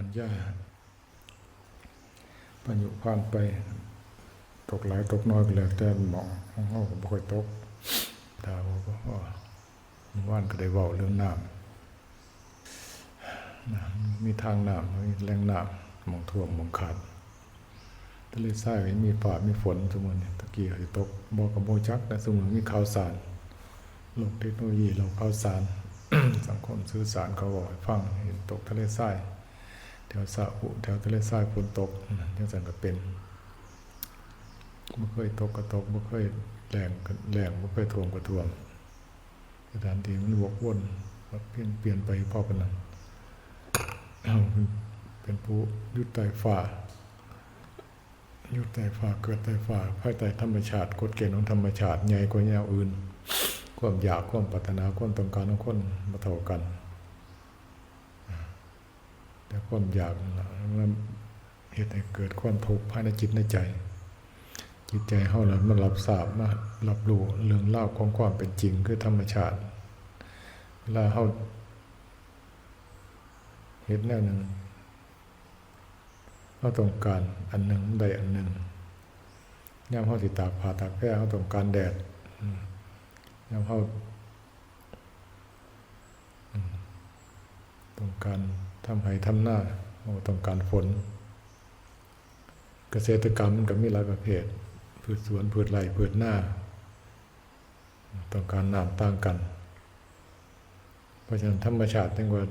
กันยาพายุผ่านไป ตกหลายตกน้อยก็แล้วแต่หมองของเฮาก็บ่ค่อยตกดาวก็ว่านก็ได้เว้าเรื่องน้ำน้ำมีทางน้ำมีแหล่งน้ำหมองท่วมหมองขาดทะเลทรายมีฟ้ามีฝนสมมติเนี่ยตะกี้ก็สิตกบ่ก็บ่จักแต่สมมติมีข่าวสารโลกเทคโนโลยีโลกข่าวสาร สังคมสื่อสารเขาบอกให้ฟังเห็นตกทะเลทราย แถวสระอุแถวทะเลทรายฝนตกยังสั่นก็เป็นบ่เคยตกก็ตกบ่เคยแรงก็แรงบ่เคยท่วมก็ท่วมสถานที่มันวกวนเปลี่ยนเปลี่ยนไปพอปานนั้นเอาเป็นผู้ยุดใต้ฟ้ายุดใต้ฟ้าเกิดใต้ฟ้าภายใต้ธรรมชาติกฎเกณฑ์ของธรรมชาติใหญ่กว่าแนวอื่น ความอยากความปรารถนาความต้องการของคนมาเท่ากัน แต่ความอยากนั่นล่ะมันเหตุให้เกิดความทุกข์ภายในจิตในใจ จิตใจเฮานั้นมันรับทราบมารับรู้เรื่องเล่าวของความเป็นจริงคือธรรมชาติ เวลาเฮาเห็นแนวหนึ่งเฮาต้องการอันหนึ่งใดอันหนึ่งยามเฮาสิตากผ้าตากแพร่เฮาต้องการแดดอืมแล้วเขาอืม ต้องการทำให้ทำหน้าต้องการฝน เกษตรกรรมมันก็มีหลายประเภทพืชสวนพืชไร่พืชหน้า ต้องการน้ำต่างกัน เพราะฉะนั้นธรรมชาติจึงว่า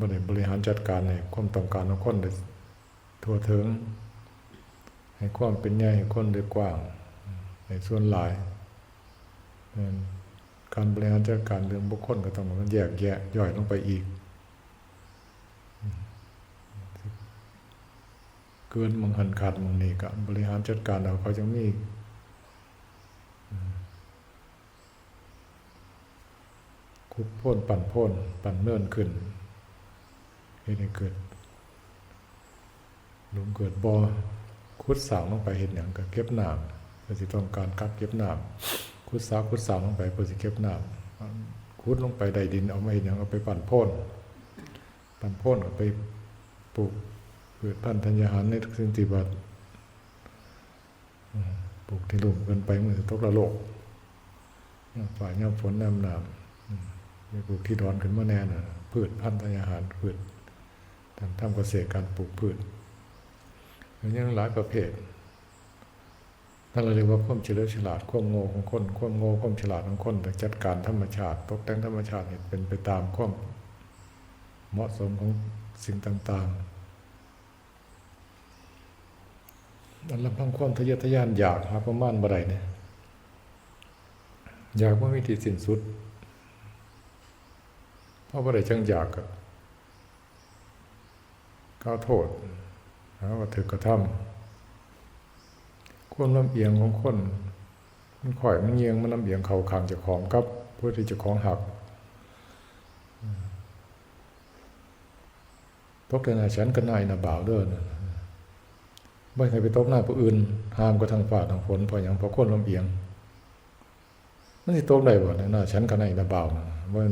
บริบริหารจัดการในความต้องการของคนได้ทั่วถึง ให้ความเป็นใหญ่ให้คนได้กว้างให้ส่วนหลาย การบริหารจัดการเรื่องบุคคลก็ต้องมันแยกแยะย่อยลงไปอีก เกินมังหันขาดมังนี่ก็บริหารจัดการเอาเขาจะมีคุกพ่นปั่นพ่นปั่นเนื่นขึ้นเห็นให้เกิดหลุมเกิดบ่อคุดสางลงไปเห็นอย่างก็เก็บน้ำเพื่อที่ต้องการกักเก็บน้ำขุดสาวขุดสาวลงไปเพื่อสิเก็บน้ำขุดลงไปใดดินเอามาเห็นอย่างเอาไปปั่นพ่นปั่นพ่นเอาไปปลูก พืชพันธัญญาหารในทุกสิ่งที่บัดปลูกที่ลุ่มเกินไปเมื่อตกระโลกย่ำฝ่ายย่ำฝนน้ำน้ำมมีปลูกที่ดอนขึ้นมาแน่น่ะพืชพันธุ์ธัญญาหารพืชทำทำเกษตรการปลูกพืชแล้วยังหลายประเภทนั่นเราเรียกว่าความเฉลียวฉลาดความโง่ของคนความโง่ความฉลาดของคนแต่จัดการธรรมชาติตกแต่งธรรมชาติเนี่ยเป็นไปตามความเหมาะสมของสิ่งต่าง ๆ อันลำพังความทะเยอทะยานอยากหาประมาณบ่ได้เนี่ยอยากว่ามีที่สิ้นสุด เพราะบ่ได้จังอยากก็ก้าวโทษหาว่าถึกกระทำความลำเอียงของคน มันข่อยมันเยียงมันลำเอียงเขาขางจ้าของกับเพื่อที่จะของหักตกแต่นาฉันก็นายนาบ่าวเด้อนะ ไม่เคยไปตกหน้าผู้อื่นห้ามก็ทางฝ่าทางฝนพราะอย่างเพราะคนลำเอียงมันสิตกได้บ่เนี่ยหน้าฉันก็นายหน้าบ่าวนะว่า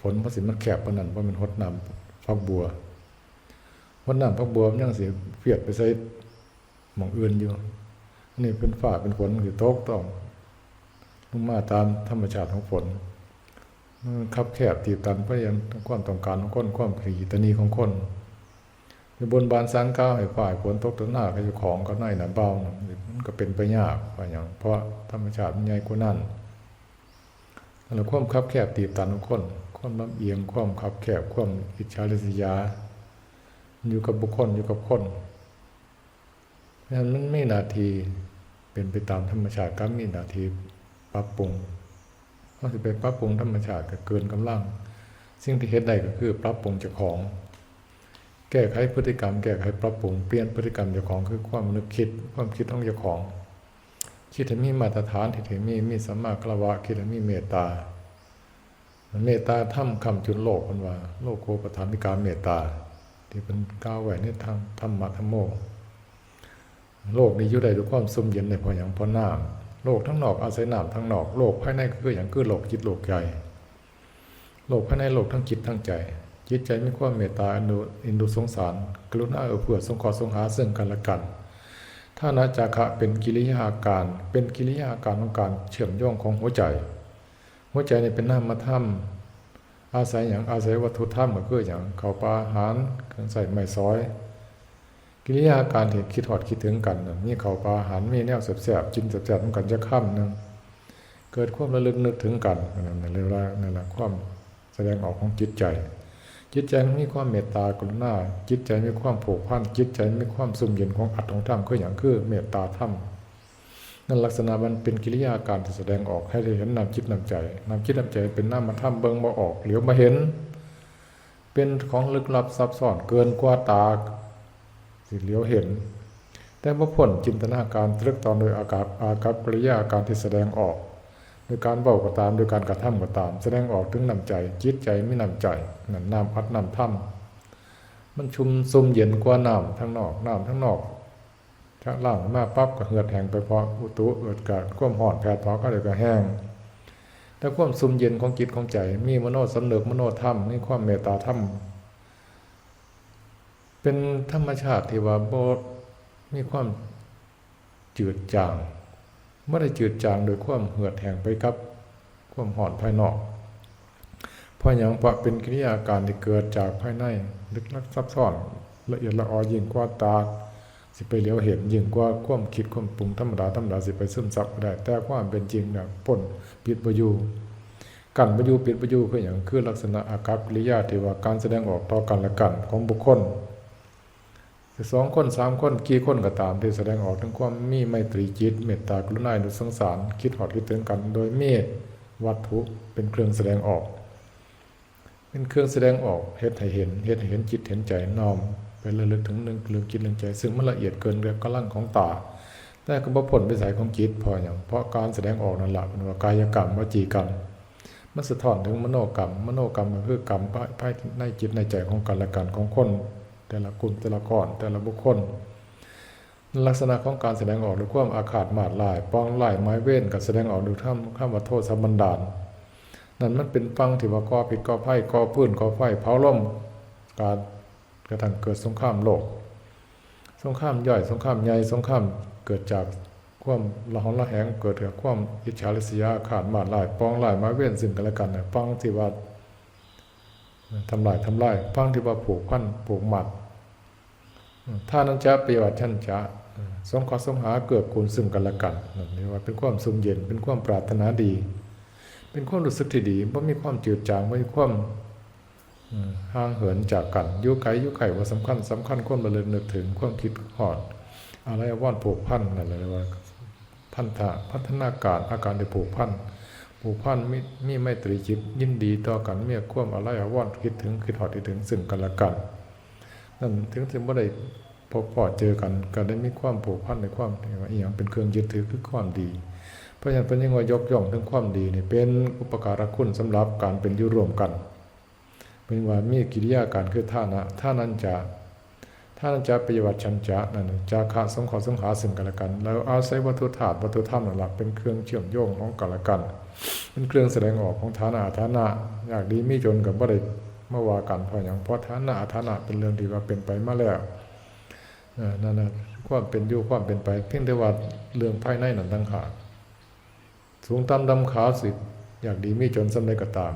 ฝนพระสิมันแคบปานนั้นว่ามันหดน้ำฟักบัวหดน้ำฟักบัวมันยังสิเฟียดไปใส่หมองอื่นอยู่นี่เป็นฝ่าเป็นฝนคือตกต้องลงมาตามธรรมชาติของฝนมันคับแคบตีบตันเพราะยังความต้องการของคนความขีตนีของคน ในบนบานสังก้าให้ฝ่ายฝนตกต้นหน้าก็จะของก็น่อยหนาเบามันก็เป็นไปยากว่าอย่าง เพราะธรรมชาติมันใหญ่กว่านั้นแล้วความคับแคบตีบตันของคนความลำเอียงความคับแคบความอิจฉาริษยา อยู่กับบุคคลอยู่กับคนเพราะฉะนั้นมันไม่นาทีเป็นไปตามธรรมชาติก็มีนาทีปรับปรุงเพราะจะไปปรับปรุงธรรมชาติก็เกินกำลัง สิ่งที่เฮ็ดได้ก็คือปรับปรุงเจ้าของ แก้ไขพฤติกรรม แก้ไขปรับปรุงเปลี่ยนพฤติกรรมเจ้าของคือความนึกคิด ความคิดของเจ้าของคิดให้มีมาตรฐานที่ให้มีมีสัมมาคารวะคิดให้มีเมตตาเมตตาถ้ำคำจุนโลกคนว่า โลกโคปฐามิกาเมตตา ที่เป็นก้าวไว้ในทางธรรมะธรรมโม โลกนี้อยู่ได้ด้วยความสมเย็นในพออย่างพอน้ำโลกทั้งนอกอาศัยน้ำทั้งนอก โลกภายในก็คืออย่างคือโลกจิตโลกใจโลกภายในโลกทั้งจิตทั้งใจ จิตใจมีความเมตตาอนุอินดูสงสาร กรุณาเอื้อเผื่อสงเคราะห์สงหาซึ่งกันและกันถ้านะจาคะเป็นกิริยาการ เป็นกิริยาการของการเชื่อมโยงของหัวใจ หัวใจเนี่ยเป็นนามธรรมอาศัยอย่างอาศัยวัตถุธรรมก็คืออย่างเข้าปลาหารเครื่องใส่ไม้ซอย กิริยาการที่คิดหอดคิดถึงกันน่ะมีข้าปลาหารมีแนวแสบๆกินแสบๆเหมือนกันจะค่ำหนึงเกิดความระลึกนึกถึงกันนั่นแหละเรียกว่านั่นแหละความแสดงออกของจิตใจ จิตใจมีความเมตตากรุณาจิตใจมีความผูกพันจิตใจมีความสุ่มเย็นของอัตของธรรมคืออย่างคือเมตตาธรรมนั่นลักษณะมันเป็นกิริยาการที่แสดงออกให้ได้เห็นนามจิตนามใจนามจิตนามใจเป็นนามธรรมเบิ่งบ่ออกเหลียวมาเห็น เป็นของลึกลับซับซ้อนเกินกว่าตาสิเหลียวเห็น แต่บ่พ้นจินตนาการตรึกตอนโดยอากาศอากับกิริยาการที่แสดงออก โดยการเบาก็ตามโดยการกระทำก็ตาม แสดงออกถึงน้ำใจ จิตใจไม่น้ำใจนั่นน้ำอัดน้ำถ้ำมันชุมซุมเย็นกว่าน้ำทั้งนอกน้ำทั้งนอกถ้าล่างมาปั๊บก็เหือดแห้งไปเพราะอุตุเอิดกาดควมห่อนแผดเผาก็เลยก็แห้งแต่ความซุมเย็นของจิตของใจ มีมโนสำนึกมโนธรรมมีความเมตตาธรรมเป็นธรรมชาติที่ว่าโบมีความจืดจาง ไม่ได้จืดจางโดยความเหือดแห้งไปกับ ความห่อนภายนอกเพราะอย่างเพราะเป็นกิริยาการที่เกิดจากภายในลึกลับซับซ้อนละเอียดละออยิ่งกว่าตาสิไปเหลียวเห็นยิ่งกว่าความคิดความปรุงธรรมดาธรรมดาสิไปซึมซับได้ แต่ความเป็นจริงเนี่ยพ้นปิดประยูกันประยูปิดประยูคืออย่างคือลักษณะอากับกิริยาที่ว่าการแสดงออกต่อกันและกันของบุคคล สองคนสามคนกี่คนก็ตามที่แสดงออกถึงความมีไมตรีจิตเมตตากรุณาดุสงสาร คิดหอดคิดถึงกัน โดยเมตวัตถุเป็นเครื่องแสดงออก เป็นเครื่องแสดงออกเฮ็ดให้เห็นเฮ็ดให้เห็นจิตเห็นใจน้อมไประลึกถึงเรื่งเรื่อจิตเรื่งใจ ซึ่งมันละเอียดเกินเรื่องกำลังของตาแต่ก็บ่พ้นวิสัยของจิตพออย่างเพราะการแสดงออกนั่นแหละเป็นว่ากายกรรมวจีกรรมมันสะท้อนถึงมโนกรรม มโนกรรมก็คือกรรมภายในจิตในใจของกันและกันของคน แต่ละกลุ่มแต่ละก้อนแต่ละบุคคล ลักษณะของการแสดงออกด้วยความอาฆาตมาดลายปองลายไม้เว้นกับแสดงออกด้วยท่ามข้ามว่าโทษสมบันดาลนั่นมันเป็นฟังที่ว่าก่อผิดก่อไพ่ก่อพื้นก่อไฟเผาล่มการกระทั่งเกิดสงครามโลก สงครามย่อยสงครามใหญ่สงครามเกิดจากความละหองละแหงเกิดจากความอิจฉาริษยาขาดมาดลายปองลายไม้เว้นซึ่งกันและกันเนี่ยฟังที่ว่าทำลายทำลายฟังที่ว่าผูกพันผูกหมัด ถ้านั้นจะปฏิบัติท่านจะสงขอสงหาเกือบกูลซึ่งกันและกันนี่ว่าเป็นความสุมเย็นเป็นความปรารถนาดี เป็นความรู้สึกที่ดีเพราะมีความจืดจางไม่มีความห่างเหินจากกันยุไกยุไกว่าสำคัญสำคัญความระลึกนึกถึงความคิดหอด อะไรว่านผูกพันนั่นเลยว่าพันธะพัฒนาการอาการที่ผูกพันผูกพันมีไม่ตรีจิตยินดีต่อกันเมียความอะไรว่านคิดถึงคิดหอดคิดถึงซึ่งกันและกัน นั่นถึงถึงว่ได้พบปอดเจอกันก็ได้มีความผูกพันในความว่าอย่างเป็นเครื่องยึดถือคือความดี เพราะฉะนั้นเป็นยังว่ายกย่องถึงความดีนี่เป็นอุปการะคุณสำหรับการเป็นอยู่ร่วมกันเป็นว่ามีกิริยาการคือท่านะท่านั้นจะท่านั้นจะปฏิบัติชันจะนั่นจะขาสงขอสงหาซึ่งกันและกัน แล้วอาศัยวัตถุธาตุวัตถุธรรมหลักเป็นเครื่องเชื่อมโยงของกันและกัน เป็นเครื่องแสดงออกของฐานะฐานะอยากดีมีจนกับบ่ได้ เมื่อว่ากันพราะอย่างเพราะฐานะฐานะเป็นเรื่องที่ว่าเป็นไปมาแล้วนั่นนะความเป็นอยู่ความเป็นไปเพียงแต่ว่าเรื่องภายในนั้นต่างหากสูงต่ำดำขาวสิอยากดีมีจนสำเร็จก็ตาม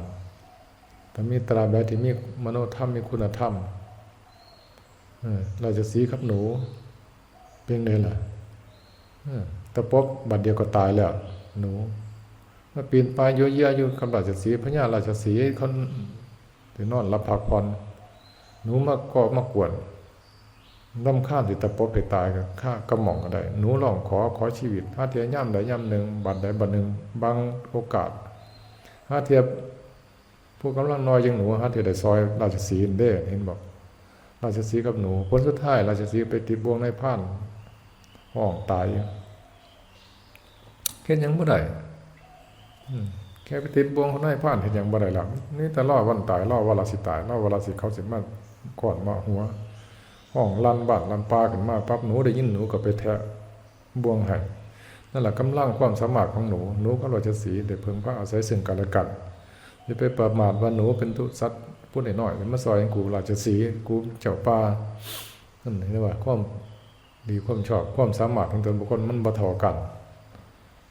แต่มีตราแบบที่มีมโนธรรมมีคุณธรรมเราจะสีครับหนูเพียงใดล่ะตะปบบัดเดียวก็ตายแล้ว หนูมาปีนปลายเยอะแยะอยู่คำราชสีพญาราชสีคน ที่นอนรับพักผ่อนหนูมาก็มากวนน้ำข้ามติตะปบไปตายกับข้ากระหม่องก็ได้หนูลองขอขอชีวิตห้าเทียย่ำใดย่ำหนึ่งบัดใดบัดหนึ่งบางโอกาสห้าเทียบผู้กำลังน้อยยังหนูห้าเทียได้ซอยราชสีเด้เห็นบอก ราชสีกับหนูผลสุดท้ายราชสีไปติดบ่วงในผ่านห้องตายเห็นยังเมื่อไหร่ แค่ไปติดบ่วงเขาในผ่านเห็นยังบ่ได้หลังนี่แต่ล่อวันตายล่อวันลาสิตายล่อวันลาสิเขาสิมาก่อนมาหัว ห้องลันบ้านลันปลาขึ้นมาปั๊บหนูได้ยินหนูก็ไปแทะบ่วงให้นั่นแหละกำลังความสามารถของหนูหนูก็เราจะสีเด็กเพิ่งพระอาศัยซึ่งกันและกันจะไปประมาทว่าหนูเป็นทุสัตว์พูดหน้อยๆมาซอยกูราชสีกูเจ้าป่านั่นเรียกว่าความดีความชอบความสามารถของตนบุคคลมันบ่เท่ากัน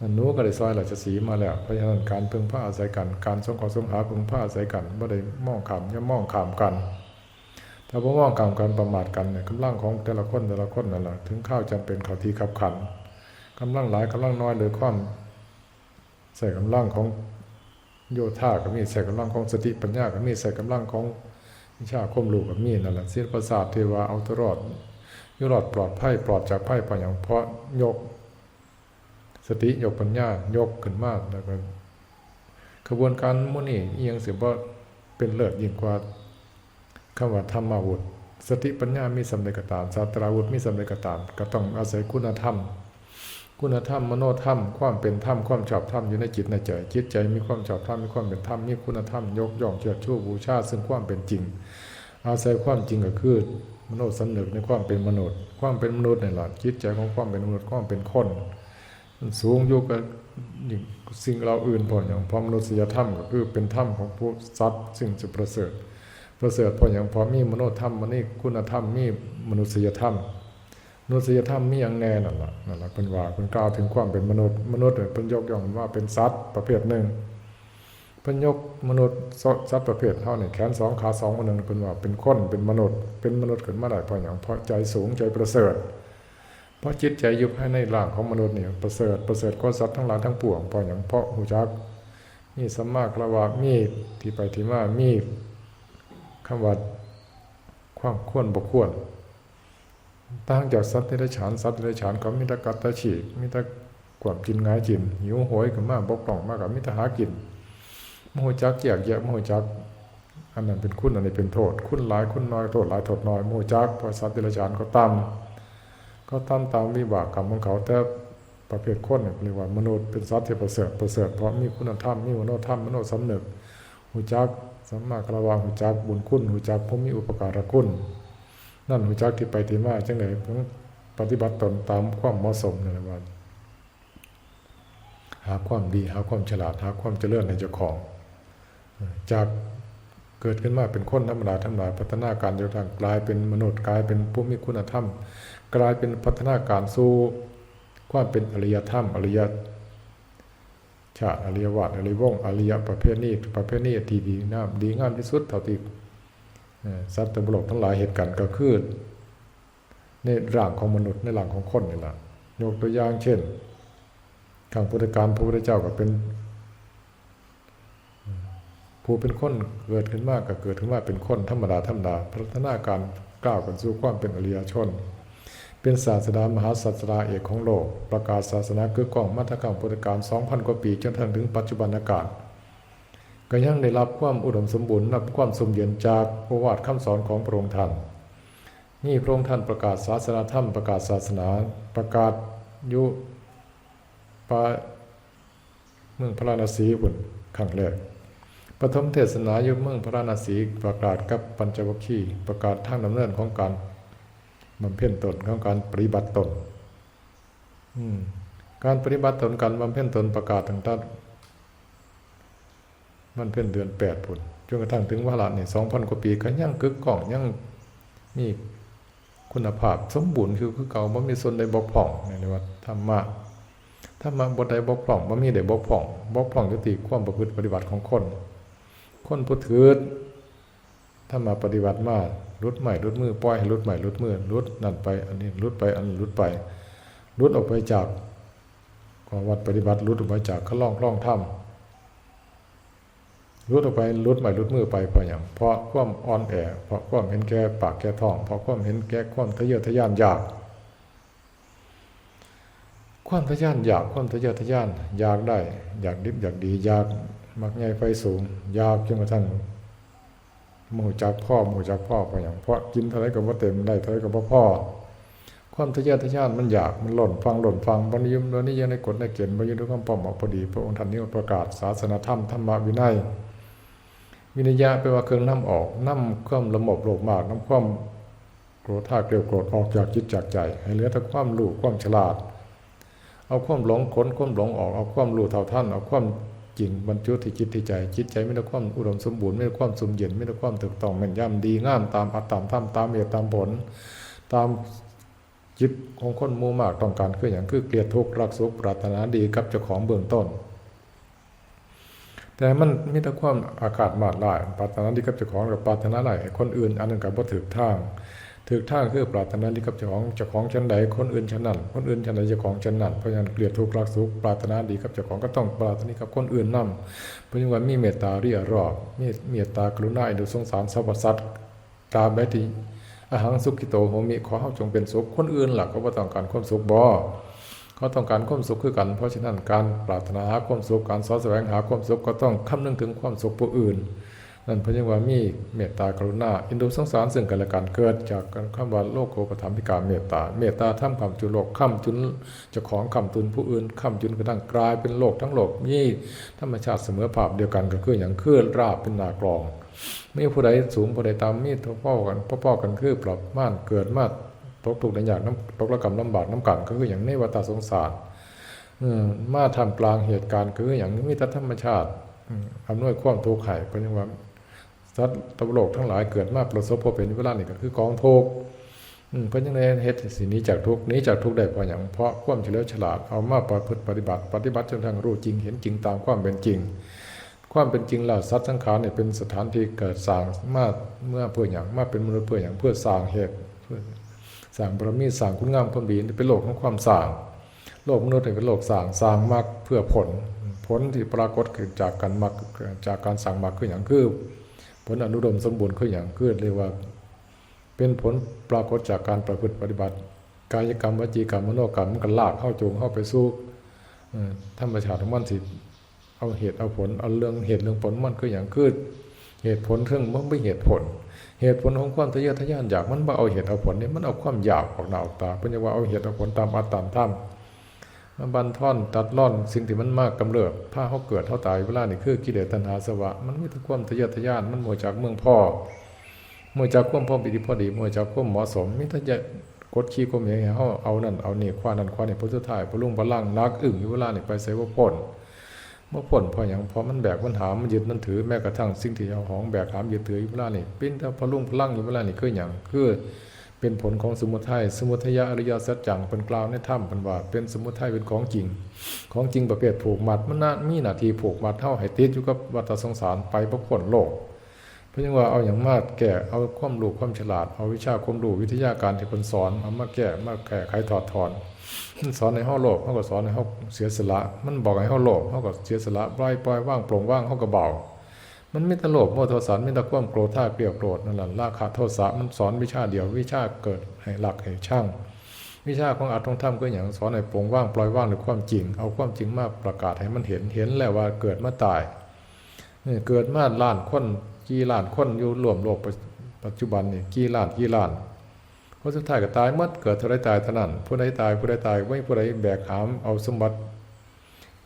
นู้ก็ได้ซอยราชสีมาแล้วเพราะฉะนั้นการพึ่งพาอาศัยกัน การสงเคราะห์สงหาพึ่งพาอาศัยกันบ่ได้มองขามย่ามองขามกัน ถ้าบ่มองขามกันประมาทกันเนี่ยกำลังของแต่ละคนแต่ละคนนั่นแหละถึงข้าวจำเป็นเขาที่ขับขันกำลังหลายกำลังน้อยโดยความใส่กำลังของโยธาก็มีใส่กำลังของสติปัญญาก็มีใส่กำลังของวิชาคมรู้ก็มีนั่นแหละศิลปศาสตร์เทวาเอาตรอดยู่รอดปลอดภัยปลอดจากภัยเพราะอย่างเพราะยก สติยกปัญญายกขึ้นมากแล้วก็กระบวนการมุนี่เอียงสิบ่เป็นเลิศยิ่งกว่าคำว่าธรรมอาวุธ สติปัญญามีสำเร็จกตามศาตราวุธมีสำเร็จกตาม ก็ต้องอาศัยคุณธรรม คุณธรรมมโนธรรม ความเป็นธรรมความชอบธรรมอยู่ในจิตในใจจิตใจมีความชอบธรรมมีความเป็นธรรมมีคุณธรรมยกย่องเชิดชูบูชาซึ่งความเป็นจริง อาศัยความจริงก็คือมโนสำนึกในความเป็นมนุษย์ ความเป็นมนุษย์นี่แหละจิตใจของความเป็นมนุษย์ความเป็นคน มันสูงอยู่กับสิ่งเราอื่นพออย่างพอมนุษยธรรมก็คือเป็นธรรมของผู้สัตว์ซึ่งจะประเสริฐประเสริฐพออย่างพอมีมโนธรรมมันนี่คุณธรรมมีมนุษยธรรมมนุษยธรรมมีอย่างแน่นั่นแหละนั่นแหละเป็นว่าเป็นกล่าวถึงความเป็นมนุษย์ มนุษย์เป็นยกย่องว่าเป็นสัตว์ประเภทหนึ่งเป็นยกมนุษย์สัตว์ประเภทเท่านี่แขนสองขาสองคนหนึ่งเป็นว่าเป็นคนเป็นมนุษย์ เป็นมนุษย์ขึ้นมาได้พราะอย่างเพราะใจสูงใจประเสริฐ เพราะจิตใจอยู่ภายในร่างของมนุษย์เนี่ยประเสริฐประเสริฐกว่าสัตว์ทั้งหลายทั้งปวงเพราะอย่างเพราะหูจักมีสัมมาคารวะมีที่ไปที่มามีคำว่าความควรบกควรต่างจากสัตว์ที่ได้ฉานสัตว์ที่ได้ฉานเขามีต่กัดตะฉีกมีต่กวามกินง่ายกินหิวโหยกันมากบกพร่องมากกับมีแต่หากินโมโหจักแยกแยะโมโหจักอันนั้นเป็นคุณอันนี้เป็นโทษ คุณหลายคุณน้อยโทษหลายโทษน้อยโมโหจักเพราะสัตว์ที่ได้ฉานเขาตา มเขาตามตามวิบากกรรมของเขาแต่ประเภทคนเนี่ยเรียกว่ามนุษย์เป็นสัตว์ที่ประเสริฐประเสริฐเพราะมีคุณธรรมมีมโนธรรมมโนสำนึกหูจักสัมมาคารวะหูจักบุญคุณหูจักผู้มีอุปการะคุณนั่นหูจักที่ไปที่มาจังไหนเพิ่งปฏิบัติตนตามความเหมาะสมนั่นแหละว่าหาความดีหาความฉลาดหาความเจริญในเจ้าของ จากเกิดขึ้นมาเป็นคนธรรมดาธรรมดาพัฒนาการจนกระทั่งกลายเป็นมนุษย์กลายเป็นผู้มีคุณธรรม กลายเป็นพัฒนาการสู่ความเป็นอริยธรรมอริยชาติอริยวัตอริยวงอริยประเภทนี้ประเภทนี้ที่ดีงามดีงามที่สุดเท่าที่สัตว์ตโลกทั้งหลายเหตุกันก็คือในร่างของมนุษย์ในร่างของคนนี่แหละยกตัวอย่างเช่นข้างพุทธการพระพุทธเจ้าก็เป็น ผู้เป็นคนเกิดขึ้นมากก็เกิดขึ้นมาเป็นคนธรรมดาธรรมดาพัฒนาการก้าวกันสู่ความเป็นอริยชน เป็นศาสดามหาศาสดาเอกของโลก ประกาศศาสนาคือกล้องมัทกรรมพุทธการ 2,000 กว่าปีจนถึงปัจจุบันอากาศก็ยังได้รับความอุดมสมบูรณ์รับความสมเย็นจากโอวาทคำสอนของพระองค์ท่านนี่พระองค์ท่านประกาศศาสนาธรรมประกาศศาสนาประกาศยุปาเมืองพระราณสีบุญครั้งแรกปฐมเทศนายุเมืองพระราณสีประกาศกับปัญจวัคคีย์ประกาศทางดำเนินของการ บำเพ็ญตนของการปฏิบัติตนการปฏิบัติตนการบำเพ็ญตนประกาศต่างๆมันเป็นเดือนแปดผลจนกระทั่งถึงวาระนี่สองพันกว่าปีก็ยังกึกก้องยังมีคุณภาพสมบูรณ์คือคือเก่าบ่มีส่วนใดบกพร่องในว่าธรรมะธรรมะบทใดบกพร่องบ่มีใดบกพร่องบกพร่องยุติความประพฤติปฏิบัติของคน คนผู้ถือ ถ้ามาปฏิบัติมาลุดใหม่ลุดมือปล่อยให้ลุดใหม่ลุดมือลุดนั่นไป อันนี้ลุดไปอันลุดไปลุดออกไปจากวัดปฏิบัติลุดออกไปจากข้ล่องคล่องถ้ำลุดออกไปลุดใหม่ลุดมือไปเพราะอย่างเพราะความอ่อนแอเพราะความเห็นแก่ปากแก่ท้องเพราะความเห็นแก่ความทะเยอทะยานอยาก ความทะยานอยากความทะเยอทะยานอยากได้ อยากดิบอยากดีอยากมักใหญ่ไฟสูงอยากจนกระทั่ง หมู่จักพ่อหมู่จักพ่อเพราะอย่างเพราะกินเท่าไรกับว่าเต็มได้เท่าไรกับว่าพ่อ ความทะเยอทะยานมันอยากมันหล่นฟังหล่นฟังบรรยุมโดยนี้ยังในกฎในเกณฑ์บรรยุด้วยความปอมอพอดี พระองค์ท่านนี้ประกาศศาสนาธรรมธรรมวินัยวินัยแปลว่าเครื่องน้ำออกน้ำความละมบโลภมากน้ำความโกรธท่าเกลียวโกรธออกจากจิตจากใจ ให้เหลือแต่ความรู้ความฉลาด เอาความหลงค้นความหลงออกเอาความรู้เท่าท่านเอาความ จริงบรรจุที่จิตที่ใจจิตใจไม่ได้ความอุดมสมบูรณ์ไม่ได้ความสมเย็นไม่ได้ความถูกต้องแม่นยำดีงามตามอัตตามธรรมตามเหตุตามผล ตามจิตของคนมูมากต้องการคืออย่างคือเกลียดทุกข์รักสุขปรารถนาดีกับเจ้าของเบื้องต้น แต่มันมีแต่ความอากาศมาดหลายปรารถนาดีกับเจ้าของกับปรารถนาไหลคนอื่นอันนั้นกับบ่ถูกทาง ถูกทางคือปรารถนาดีกับเจ้าของเจ้าของชั้นใดคนอื่นชั้นนั้น คนอื่นชั้นใดเจ้าของชั้นนั้นเพราะฉะนั้นเกลียดทุกข์รักสุขปรารถนาดีกับเจ้าของก็ต้องปรารถนาดีกับคนอื่นนํเพราะฉะนั้นมีเมตตาเรียรอบมีเมตตากรุณาอนดูสงสารสรรพสัตว์ตามแบบที่อาหังสุขิโตโหมิขอเฮาจงเป็นสุขคนอื่นหล่ะก็บ่ต้องการความสุขบ่เขาต้องการความสุขคือกัน เพราะฉะนั้นการปรารถนาหาความสุขการสอแสวงหาความสุขก็ต้องคำนึงถึงความสุขผู้อื่น นั่นเพราะยังว่ามีเมตตากรุณา อินดูสงสารซึ่งกันและกันเกิด จากคำว่าโลกโกปธรรมพิการเมตตา เมตตาทำคำจุนโลกคำจุนเจ้าของคำจุนผู้อื่นคำจุนกระทั่งกลายเป็นโลกทั้งโลกมีธรรมชาติเสมอภาพเดียวกันก็คืออย่างคือราบเป็นนากรองมีผู้ใดสูงผู้ใดต่ำมีพ่อกันพ่อๆกันคือปรับม่านเกิดมาตกทุกในอย่างน้ำตกระกำลำบากน้ำกันก็คืออย่างในวัฏสงสารมาทำกลางเหตุการณ์ก็คืออย่างมีแต่ธรรมชาติอำนวยความทุกข์ให้เพราะยังว่า สัตว์ตโลกทั้งหลายเกิดมาประสบพบเป็นเวลานี่ก็คือกองทุกข์อืมเพราะยังไงเหตุสิ่งนี้จากทุกนี้จากทุกได้เพราะอย่างเพราะความเฉลียวฉลาดเอามาประพฤติปฏิบัติ ปฏิบัติจนทางรู้จริงเห็นจริงตามความเป็นจริง ความเป็นจริงแล้วสัตว์สังขารเนี่ยเป็นสถานที่เกิดสร้างมาเมื่อเพื่ออย่างมาเป็นมนุษย์เพื่ออย่างเพื่อสร้างเหตุเพื่อสร้างบารมีสร้างคุณงามความดีนี่เป็นโลกของความสร้าง โลกมนุษย์เนี่ยเป็นโลกสร้างสร้างมากเพื่อผล ผลที่ปรากฏคือจากการมักจากการสั่งมักคืออย่างคือ ผลอนุดมสมบูรณ์คืออย่างคือเรียกว่า เป็นผลปรากฏจากการประพฤติปฏิบัติ กายกรรมวจีกรรมมโนกรรมมันก็ลากเข้าจูงเข้าไปสู่เอ่อธรรมชาติของมันสิเอาเหตุเอาผลเอาเรื่องเหตุเรื่องผลมันคืออย่างคือเหตุผลเรื่องมันไม่เหตุผล เหตุผลของความทะเยอทะยานอยากมันบ่เอาเหตุเอาผลเนี่ยมันเอาความอยากออกหน้าออกตาเพิ่นจะว่าเอาเหตุเอาผลตามอัตตามธรรม บันท่อนตัดร่อนสิ่งที่มันมากกำเริบถ้าเขาเกิดเขาตายเวลานี่คือกิเลสตัณหาสวะ มันไมีแต่ความทะเยอทะยานมันมาจากเมืองพ่อมาจากความพอปิติพอดีมาจากความเหมาะสมมิถ้าจะกดขี่ข่มเหงให้เฮาเอานั่นเอานี่คว้านั่นคว้านี่ผลสุดท้ายพลุงพลังนักอึ้งอยู่เวลานี่ไปใส่ว่าพ้นเมื่อพ้นพออย่างพอมันแบกมันหามมันยึดมันถือแม้กระทั่งสิ่งที่เอาของแบกหามยึดถืออยู่เวลานี่เป็นถ้าพลุงพลังอยู่เวลานี่คืออย่างคือ เป็นผลของสมุทัยสมุทัยอริยสัจจังเป็นกล่าวในถ้ำเป็นว่า เป็นสมุทัยเป็นของจริง ของจริงประเภทผูกมัดมันน่ามีหน้าที่ผูกมัดเท่าให้ติดอยู่กับวัฏสงสารไปพราะพ้นโลก เพราะยังว่าเอาอย่างมากแก่เอาความรู้ความฉลาดเอาวิชาความรู้วิทยาการที่คนสอนเอามาแก้มาแก้ไขถอดถอนมันสอนในห้องโลกเขาก็สอนในห้องเสียสละ มันบอกให้ห้องโลกเขาก็เสียสละปล่อยปล่อยว่างโปร่งว่างเขาก็เบา มันไม่ตลกโมโทสันไม่ตะความโกรธท่าเกลียวโกรธนั่นแหละราคะโทสะมันสอนวิชาเดียววิชาเกิดให้หลักให้ช่าง วิชาของอาตงธรรมก็อย่างสอนให้โปร่งว่างปล่อยว่างหรือความจริง เอาความจริงมาประกาศให้มันเห็นเห็นแล้วว่าเกิดมาตายนี่เกิดมาล้านคนกี่ล้านคนอยู่รวมโลกปัจจุบันนี่กี่ล้านกี่ล้านเพระสุดท้ายก็ตายหมดเกิดเท่าไรตายเท่านั้นผู้ใดตายผู้ใดตายไม่ผู้ใดแบกหามเอาสมบัติ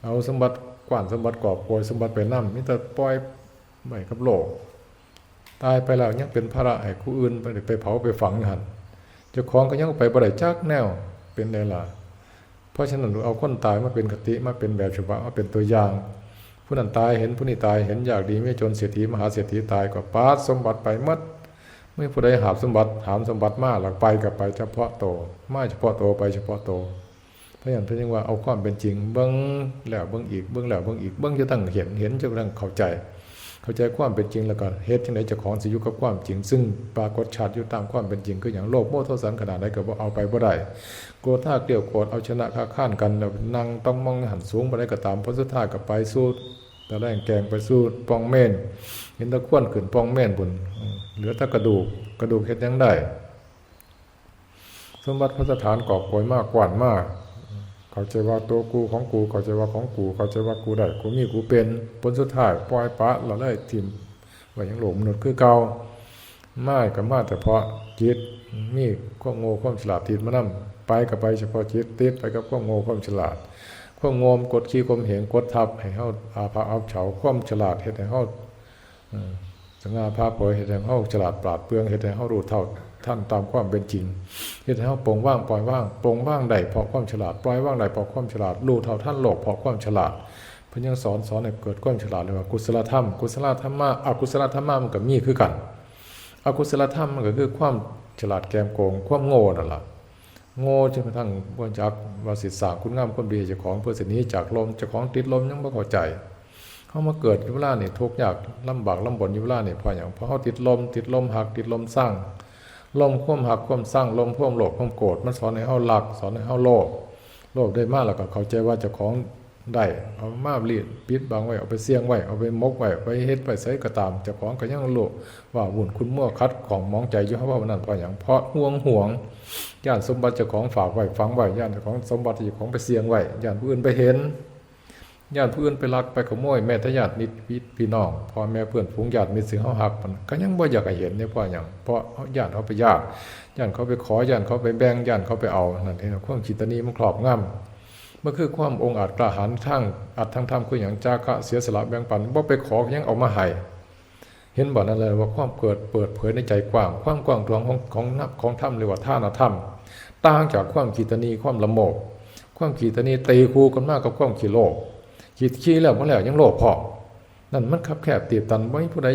เอาสมบัติกว้านสมบัติกอบโกยสมบัติไปนั่มิแต่ปล่อย ไว้กับโลก ตายไปแล้วยังเป็นภาระให้ผู้อื่นไปไปเผาไปฝังหันเจ้าของก็ยังไปบ่ได้จักแนวเป็นไดล่ะเพราะฉะนั้นเอาคนตายมาเป็นคติมาเป็นแบบฉบับมาเป็นตัวอย่าง ผู้นั้นตายเห็นผู้นี้ตายเห็นอยากดีไม่จนเศรษฐีมหาเศรษฐีตายก็ปาดสมบัติไปหมดเมื่อผู้ใดหาบสมบัติถามสมบัติมาหลักไปกับไปเฉพาะโตไม่เฉพาะโตไปเฉพาะโตเพราะฉะนั้นเพิ่นจึงว่าเอาความเป็นจริงเบิ่งแล้วเบิ่งอีกเบิ่งแล้วเบิ่งอีกเบิ่งจนตั้งเห็นเห็นจะทั่งเข้าใจ เข้าใจความเป็นจริงแล้วก็เฮ็ดจังไดเจ้าของสิอยู่กับความจริง ซึ่งปรากฏชัดอยู่ตามความเป็นจริงคืออย่างโลภโมโทสันขนาดใดก็บ่เอาไปบ่ได้โกรธถ้าเกลียวโกรธเอาชนะค้าข้านกันแล้วนั่งต้องมองหันสูงบ่ได้ก็ตามผลสุดท้ายก็ไปสู้ตะแรงแกงไปสู้ปองเม่นเห็นตะควนขึ้นปองแม่นบุญเหลือแต่กระดูกกระดูกเฮ็ดยังได้สมบัติพระสถานกอบโกยมากกว่านมาก เข้าใจว่าตัวกูของกูเข้าใจว่าของกูเข้าใจว่ากูได้กูมีกูเป็นผลสุดท้ายปล่อยปะเราได้ทิมไว้ยังหลงมนุษย์คือเก่ามากับมาแต่เพราะจิตมีความโง่ความฉลาดติดมานำไปกับไปเฉพาะจิตติดไปกับความโง่ความฉลาดความโง่มกดขี้ความเห็นกดทับให้เฮาอาภาเอาเฉาความฉลาดเฮ็ดให้เฮาสง่าภาพเผยเห็นให้เฮาฉลาดปราดเปรื่องเห็นให้เฮารู้เท่า ท่านตามความเป็นจริงเห็นให้เฮาปลงว่างปล่อยว่างปลงว่างได้เพราะความฉลาดปล่อยว่างได้เพราะความฉลาดรู้เท่าท่านโลกเพราะความฉลาดเพพิ่นยังสอนสอนให้เกิดความฉลาดเลยว่ากุศลธรรมกุศลธรรมะอกุศลธรรมะมันก็มีคือกันอกุศลธรรมมันก็คือความฉลาดแกมโกงความโง่นั่นแหละโง่จนกระทั่งบ่จักว่าสิสร้าคุณงามความดีเจ้าของเพื่อสิหนี้จากลมเจ้าของติดลมยังบ่เข้าใจเฮามาเกิดยู่เวลานี่ยทุกข์ยากลำบากลำบนยู่เวลานี่เพราะหยังเพราะเฮาติดลม ติดลมหักติดลมสร้าง ลมความหักความสร้างลมความโลภความโกรธมันสอนให้เฮารัก สอนให้เฮาโลภโลภได้มากแล้วก็เข้าใจว่าจ้าของได้เอามาลีดปิดบังไว้เอาไปเสี่ยงไว้เอาไปมกไว้ไปเฮ็ดไปใส่ก็ตามจ้าของก็ยังรู้ว่าวุ่นคุณมั่วคัดของมองใจอยู่ว่าวันนั้นเพราะหยังเพราะห่วงห่วงย่านสมบัติจ้าของฝากไว้ฝังไว้ย่านของสมบัติจ้าของไปเสี่ยงไว้ย่านผู้อื่นไปเห็น ย่านผู้อื่นไปลักไปขโมยแม้แต่ญาติมิตรพี่น้องพ่อแม่เพื่อนฝูงญาติมิตรสิเฮาฮักมันก็ยังบ่อยากเห็นเนี่ยเพราะหยังเพราะญาติเขาไปยากย่านเขาไปขอย่านเขาไปแบ่งย่านเขาไปเอานั่นเองความคิดตนี้มันครอบงำมันคือความองอาจกล้าหาญทั้งอัดทั้งทำคืออย่างจ้าคะเสียสละแบ่งปันบ่ไปขอยังเอามาให้เห็นบ่นั่นเลยว่าความเกิดเปิดเผยในใจกว้าง ความกว้างตวงของของนับของธรรมเรียกว่าท่านธรรมต่างจากความคิดตนีความละโมบความคิดตนีตีคูกันมากกับความขีโลภ คิดขี้แล้วบ่แล้วยังโลภพอนั่นมันคับแคบตีบตันบ่มีผู้ใด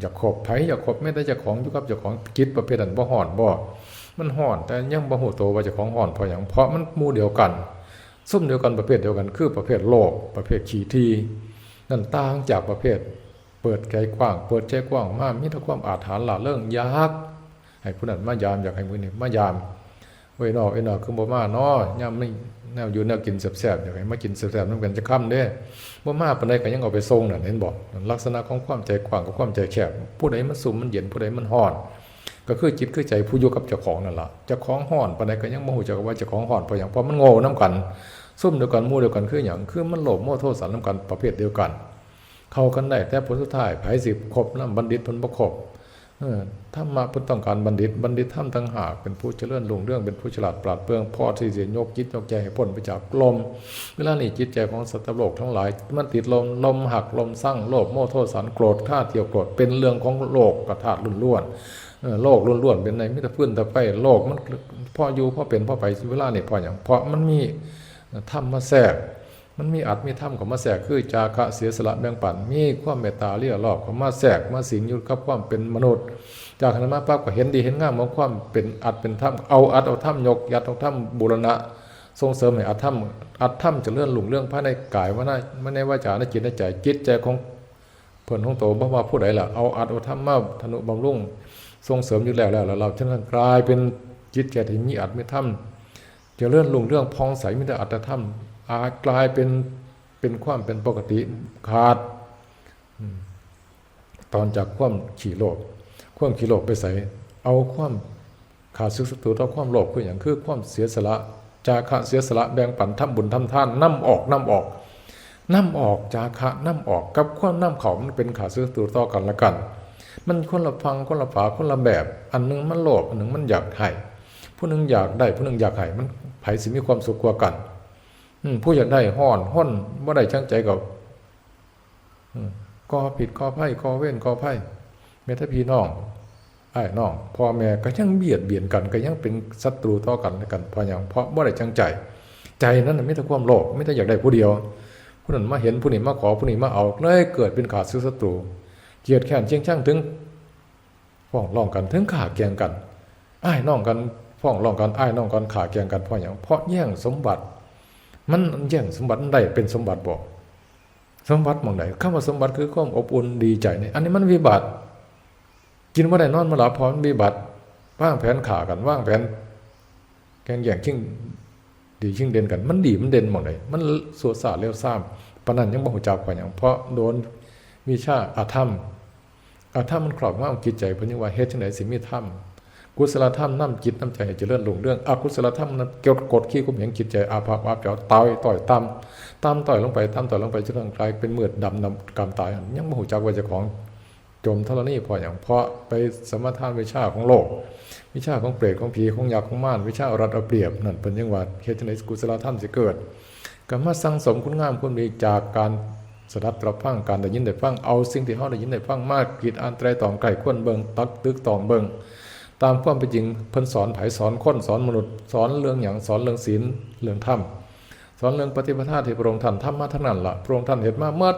อยากขบไผอยากขบแม้แต่เจ้าของอยู่กับจ้าของจิตประเภทนั้นบ่ฮ้อนบ่ มันห่อน แต่ยังบ่ฮู้ตัวว่าจ้าของห่อนเพราะหยังเพราะมันมู่เดียวกัน ซุ่มเดียวกันประเภทเดียวกัน คือประเภทโลภประเภทขี้ทีนั่นต่างจากประเภท เปิดใจกว้าง เปิดใจกว้างมากมีแต่ความอาถรรพ์ละเรื่องยากให้ผู้นั้นมายามอยากให้มือนี้มายาม เว้ยนอกเอ้ยนอกคือบ่มาเนาะยามไม่แนวอยู่แนวกินแซ่บๆอย่ากให้มากินแซ่บๆน้ำกันจะค่ำเด้บ่มาปานใดก็ยังเอาไปส่งนั่นเห็นบ่ลักษณะของความใจกว้างกับความใจแคบผู้ใดมันสุ่มมันเย็นผู้ใดมันร้อนก็คือจิตคือใจผู้อยู่กับเจ้าของนั่นล่ะเจ้าของห่อนปานใดก็ยังบ่ฮู้จักว่าเจ้าของห่อนเพราะหยังเพราะมันโง่นํกันซุ่มเดียวกันมู่เดียวกันคือหยังคือมันโลภโมโทสันนํกันประเภทเดียวกัน เข้ากันได้แต่ผลสุดท้ายไผสิบครบนํบัณฑิตพิ่นบ่ครบเออ ธรรมะพิ่นต้องการบัณฑิต บัณฑิตธรรมต่างหากเป็นผู้เจริญรุ่งเรื่องเป็นผู้ฉลาดปราดเปรื่องพอที่จะยยกจิตยกใจให้พ้นไปจากลม เวลานี้จิตใจของสัตว์โลกทั้งหลาย มันติดลมลมหักลมสร้างโลภโมโทสันโกรธฆ่าเที่ยวโกรธเป็นเรื่องของโลกกระธาตุล้วนโลกล้วนๆเป็นในมิตรพื้นตะไฟโลกมันพ่ออยู่พ่อเป็นพ่อไปเวลานี่พ่ออย่างเพราะมันมีธรรมมาแทรก มันมีอัดมีธรรมของมาแทรกคือจาคะเสียสละแบ่งปันมีความเมตตาเลี่ยรอบของมาแทรกมาสิงอยู่กับความเป็นมนุษย์ จากนั้นมาปั๊บก็เห็นดีเห็นงามของความเป็นอัดเป็นธรรมเอาอัดเอาธรรมยกยัดเอาธรรมบูรณะส่งเสริมให้อัดธรรมอัดธรรมจะเลื่อนหลุงเรื่องภายในกายว่าในไม่ในว่าจาในจิตในใจจิตใจของเพิ่นของโตบ่ว่าผู้ใดล่ะเอาอัดเอาธรรมมาธนุบำรุงส่งเสริมอยู่แล้วแล้วเราฉะนั้นกลายเป็นจิตใจที่มีอัตมีธรรมจะเลื่อนหลงเรื่องพองใสมีแต่อัตธรรม อาจกลายเป็นเป็นความเป็นปกติขาดตอนจากความขี่โลภความขี่โลภไปใส่เอาความขาดซึกศัตรูต่อความโลภคืออย่างคือความเสียสละจาคะเสียสละแบ่งปันทำบุญทำทานนำออกนำออกนำออกจาคะนำออกกับความนำเขามันเป็นขาดซึกศัตรูต่อกันละกัน มันคนละฟังคนละฝาคนละแบบ อันนึงมันโลภอันนึงมันอยากให้ผู้นึงอยากได้ผู้นึงอยากให้มันไผ่สิมีความสุขกว่ากัน ผู้อยากได้ห่อนห้นว่าได้ช่างใจกับกอผิดกอไพ่กอเว้นกอไพ่เมตาพี่น้องไอ้น้องพ่อแม่ก็ยังเบียดเบียนกัน ก็ยังเป็นศัตรูต่อกันกันเพราะอย่างเพราะว่าได้ช่างใจ ใจนั้นไม่แต่ความโลภไม่แต่อยากได้ผู้เดียวผู้นั้นมาเห็นผู้นี้มาขอผู้นี้มาเอาเลยเกิดเป็นขาดซื้อศัตรูเกลียดแค้นเชียงช่างถึงฟ้องร้องกันถึงขาแกงกันไอ้น้องกันฟ้องร้องกันไอ้น้องกันขาแกงกันเพราะอย่างเพราะแย่งสมบัติ มันแย่งสมบัติได้เป็นสมบัติบอกสมบัติมองไหนคำว่าสมบัติคือความอบอุ่นดีใจเนี่ยอันนี้มันวิบัติ กินว่าได้นอนมาหลับพร้อมันวิบัติว่างแผนขากันว่างแผนแกงแย่งชิงดีชิงเด่นกัน มันดีมันเด่นหมดเลยมันสวดสาเลี้ยวซ้ำปนันยังบ่หูจักกว่าอย่างเพราะโดนวิชาอาธรรมอาธรรมมันครอบงำจิตใจเพราะยังว่าเฮ็ดจังไดสิมีธรรม กุศลธรรมนำจิตนำใจให้เจริญรุ่งเรื่องอกุศลธรรมนั้นเกี่ยวกดขี้คุมเหงจิตใจอาภัพอาเปียวตายต่อยตามตามต่อยลงไปตามต่อยลงไปจนกลายเป็นเมืดดำนำกรรมตายยังบ่หูจักว่าเจ้าของจมธรณีพออย่างเพราะไปสมทานวิชาของโลก วิชาของเปรตของผีของยักของม่านวิชาอรัตเอาเปรียบนั่นเป็นยังว่าเฮ็ดจังไดกุศลธรรมสิเกิดก็มสังสมคุณงามคุณดีจากการสดับตรับฟังการได้ยินได้ฟังเอาสิ่งที่เฮาได้ยินได้ฟังมากกิจอ่านไตรตองไก่ข้นเบิงตักตึกตองเบิง ตามความเป็นจริงเพิ่นสอนไผสอนค้นสอนมนุษย์สอนเรื่องอย่างสอนเรื่องศีลเรื่องธรรมสอนเรื่องปฏิปทาที่พระองค์ท่านทำมาทั้งนั้นละพระองค์ท่านเห็นมาเมื่อ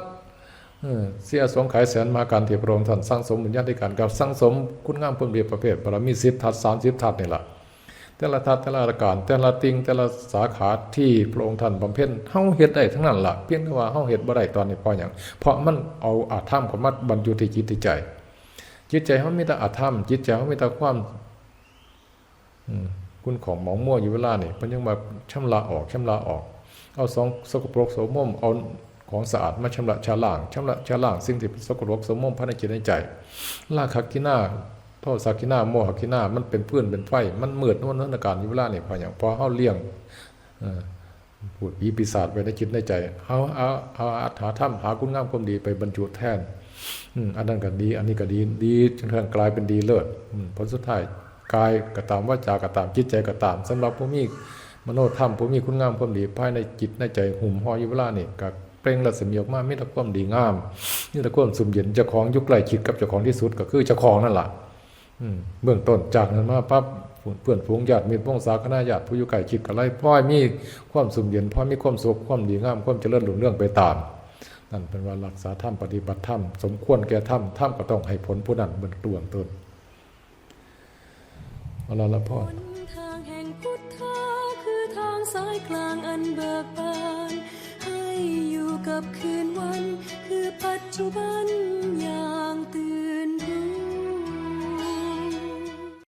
เสียสงขายแสนมาการที่พระองค์ท่านสร้างสมบุญญาธิการกับสร้างสมคุณงามความดียประเภทบารมีสิบทัศสามสิบทัศนี่แหละแต่ละทัศแต่ละอาการแต่ละติงแต่ละสาขาที่พระองค์ท่านบำเพ็ญเฮาเฮ็ดได้ทั้งนั้นละเพียงแต่ว่าเฮาเฮ็ดบ่ได้ตอนนี้เพราะหยังเพราะมันเอาอาธรรมของมันบรรจุที่จิตที่ใจ จิตใจเขามีแต่อธรรม จิตใจเขามีแต่ความคุณของหมองมั่วอยู่เวลานี่เพิ่นยังมาชำระออกชำระออก เอาสองสกปรกโสมมเอาของสะอาดมาชำระชาล่างชำระชาล่างสิ่งที่สกปรกโสมมภายในจิตในใจลาคักกินาโทษสักกินาโมหกินามันเป็นเพื่อนเป็นไฟมันมืดนวลนการอยู่เวลานี่พออย่างพอเฮาเลี้ยงอ่อพูดผีปีศาจไว้ในจิตในใจเฮาเอาเอาอัตถาธรรมหาคุณงามความดีไปบรรจุแทน อันนั้นก็ดี อันนี้ก็ดีดีจนกระทั่งกลายเป็นดีเลิศผลสุดท้ายกายก็ตามว่าจาก็ตามจิตใจก็ตามสำหรับผู้มีมโนธรรมผู้มีคุณงามความดีภายในจิตในใจหุ่มห่ออยู่เวลานี่ก็เปล่งรัศมีออกมามีต่ความดีงามมีแต่ความสุ่มเย็นเจ้าของยุคใกล้ชิดกับเจ้าของที่สุดก็คือเจ้าของนั่นแหละเบื้องต้นจากนั้นมาปั๊บเพื่อนฝูงญาติมิตรวงศาคณะญาติผู้อยู่ใกล้ชิดก็ไล่พลอยมีความสุ่มเย็นพลอยมีความสุขความดีงามความเจริญรุ่งเรื่องไปตาม นั่นเป็นว่ารักษาธรรมปฏิบัติธรรมสมควรแก่ธรรมธรรมก็ต้องให้ผลผู้นั้นเบื้องต้นต้นเอาละละพ่อทางแห่งพุทธะคือทางสายกลางอันเบิกบานให้อยู่กับคืนวัน คือปัจจุบันอย่างตื่น